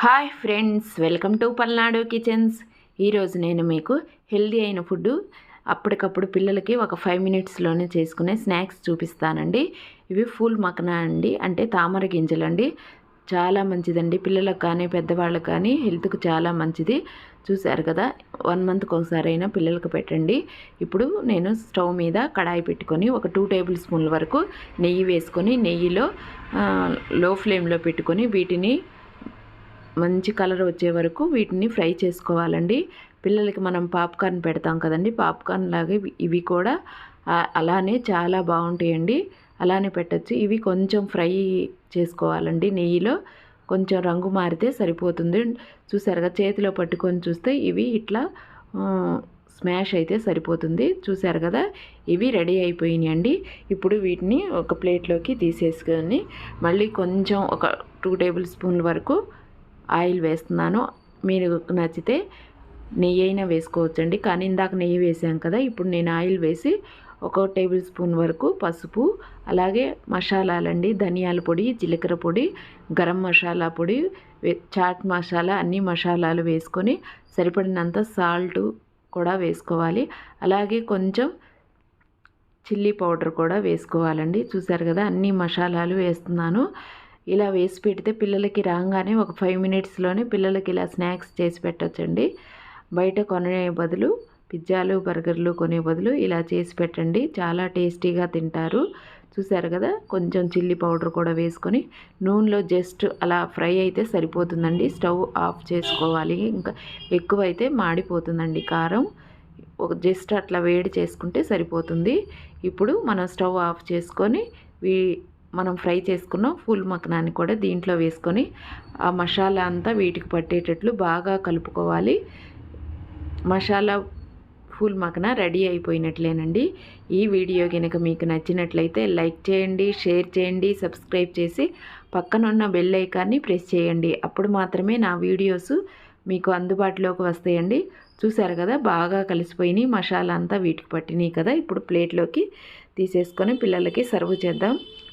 Hi friends welcome to Palnadu kitchens. ఈరోజు నేను మీకు హెల్దీ అయిన ఫుడ్ అప్పటికప్పుడు పిల్లలకి ఒక ఫైవ్ మినిట్స్లోనే చేసుకునే స్నాక్స్ చూపిస్తానండి. ఇవి ఫుల్ మకనా అండి అంటే తామర గింజలండి. చాలా మంచిదండి పిల్లలకు కానీ పెద్దవాళ్ళకి కానీ హెల్త్కు చాలా మంచిది. చూశారు కదా వన్ మంత్కి ఒకసారి అయినా పిల్లలకు పెట్టండి. ఇప్పుడు నేను స్టవ్ మీద కడాయి పెట్టుకొని ఒక టూ టేబుల్ స్పూన్ల వరకు నెయ్యి వేసుకొని నెయ్యిలో లో ఫ్లేమ్లో పెట్టుకొని వీటిని మంచి కలర్ వచ్చే వరకు వీటిని ఫ్రై చేసుకోవాలండి. పిల్లలకి మనం పాప్కార్న్ పెడతాం కదండి. పాప్కార్న్ లాగా ఇవి- కూడా అలానే చాలా బాగుంటాయండి. అలానే పెట్టచ్చు. ఇవి కొంచెం ఫ్రై చేసుకోవాలండి నెయ్యిలో. కొంచెం రంగు మారితే సరిపోతుంది. చూసారుగా చేతిలో పట్టుకొని చూస్తే ఇవి ఇట్లా స్మాష్ అయితే సరిపోతుంది. చూసారు కదా? ఇవి రెడీ అయిపోయినాయండి. ఇప్పుడు వీటిని ఒక ప్లేట్లోకి తీసేసుకొని మళ్ళీ కొంచెం ఒక టూ టేబుల్ స్పూన్ల వరకు ఆయిల్ వేస్తున్నాను. మీరు నచ్చితే నెయ్యి అయినా వేసుకోవచ్చండి. కానీ ఇందాక నెయ్యి వేసాం కదా ఇప్పుడు నేను ఆయిల్ వేసి ఒక టేబుల్ స్పూన్ వరకు పసుపు అలాగే మసాలాలండి ధనియాల పొడి జీలకర్ర పొడి గరం మసాలా పొడి చాట్ మసాలా అన్ని మసాలాలు వేసుకొని సరిపడినంత సాల్ట్ కూడా వేసుకోవాలి. అలాగే కొంచెం చిల్లీ పౌడర్ కూడా వేసుకోవాలండి. చూసారు కదా అన్ని మసాలాలు వేస్తున్నాను. ఇలా వేసి పెడితే పిల్లలకి రాగానే ఒక ఫైవ్ మినిట్స్లోనే పిల్లలకి ఇలా స్నాక్స్ చేసి పెట్టొచ్చండి. బయట కొనే బదులు పిజ్జాలు బర్గర్లు కొనే బదులు ఇలా చేసి పెట్టండి. చాలా టేస్టీగా తింటారు. చూసారు కదా? కొంచెం చిల్లీ పౌడర్ కూడా వేసుకొని నూనెలో జస్ట్ అలా ఫ్రై అయితే సరిపోతుందండి. స్టవ్ ఆఫ్ చేసుకోవాలి. ఇంకా ఎక్కువైతే మాడిపోతుందండి కారం. ఒక జస్ట్ అట్లా వేడి చేసుకుంటే సరిపోతుంది. ఇప్పుడు మనం స్టవ్ ఆఫ్ చేసుకొని వీ మనం ఫ్రై చేసుకున్న ఫుల్ మకనాన్ని కూడా దీంట్లో వేసుకొని ఆ మసాలా అంతా వీటికి పట్టేటట్లు బాగా కలుపుకోవాలి. మసాలా ఫుల్ మకన రెడీ అయిపోయినట్లేనండి. ఈ వీడియో కనుక మీకు నచ్చినట్లయితే లైక్ చేయండి షేర్ చేయండి సబ్స్క్రైబ్ చేసి పక్కనున్న బెల్ ఐకాన్ని ప్రెస్ చేయండి. అప్పుడు మాత్రమే నా వీడియోస్ మీకు అందుబాటులోకి వస్తాయండి. చూసారు కదా బాగా కలిసిపోయినాయి. మసాలా అంతా వీటికి పట్టినాయి కదా. ఇప్పుడు ప్లేట్లోకి తీసేసుకొని పిల్లలకి సర్వ్ చేద్దాం.